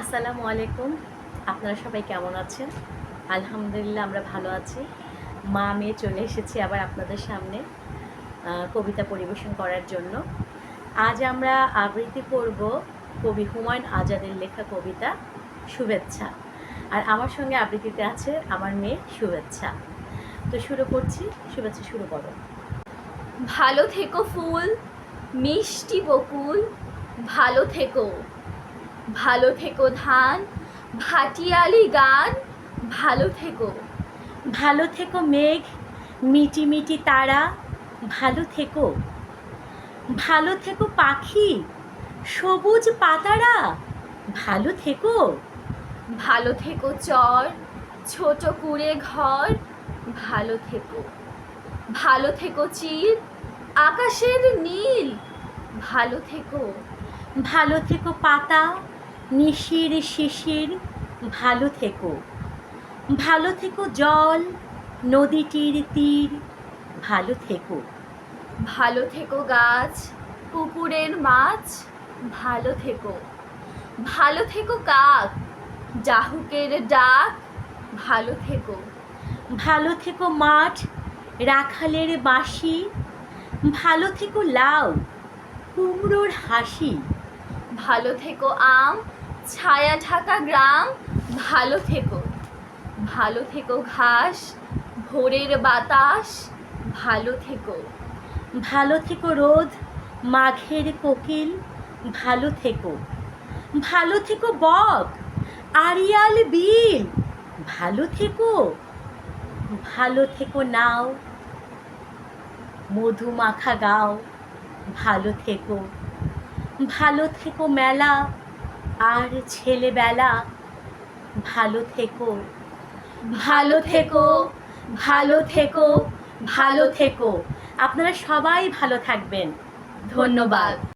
আসসালামু আলাইকুম। আপনারা সবাই কেমন আছেন? আলহামদুলিল্লাহ, আমরা ভালো আছি। মা মেয়ে চলে এসেছি আবার আপনাদের সামনে কবিতা পরিবেশন করার জন্য। আজ আমরা আবৃত্তি করব কবি হুমায়ুন আজাদের লেখা কবিতা শুভেচ্ছা। আর আমার সঙ্গে আবৃত্তিতে আছে আমার মেয়ে শুভেচ্ছা। তো শুরু করছি। শুভেচ্ছা শুরু করো। ভালো থেকো ফুল, মিষ্টি বকুল, ভালো থেকো। ভালো থেকো ধান ভাটিয়ালি গান ভালো থেকো। ভালো থেকো মেঘ মিটি মিটি তারা ভালো থেকো। ভালো থেকো পাখি সবুজ পাতারা ভালো থেকো। ভালো থেকো চর ছোট কুড়ে ঘর ভালো থেকো। ভালো থেকো চিল আকাশের নীল ভালো থেকো। ভালো থেকো পাতা নিশির শিশির ভালো থেকো। ভালো থেকো জল নদীটির তীর ভালো থেকো। ভালো থেকো গাছ পুকুরের মাছ ভালো থেকো। ভালো থেকো কাক ডাহুকের ডাক ভালো থেকো। ভালো থেকো মাঠ রাখালের বাঁশি ভালো থেকো লাউ কুমড়োর হাসি। ভালো থেকো আম ছায়া ঢাকা গ্রাম, ভালো থেকো। ভালো থেকো ঘাস, ভোরের বাতাস, ভালো থেকো। ভালো থেকো রোদ, মাঘের কোকিল, ভালো থেকো। ভালো থেকো বক, আড়িয়াল বিল, ভালো থেকো। ভালো থেকো নাও মধুমাখা গাও, ভালো থেকো। ভালো থেকো মেলা আর ছেলেবেলা ভালো থেকো। ভালো থেকো ভালো থেকো ভালো থেকো। আপনারা সবাই ভালো থাকবেন। ধন্যবাদ।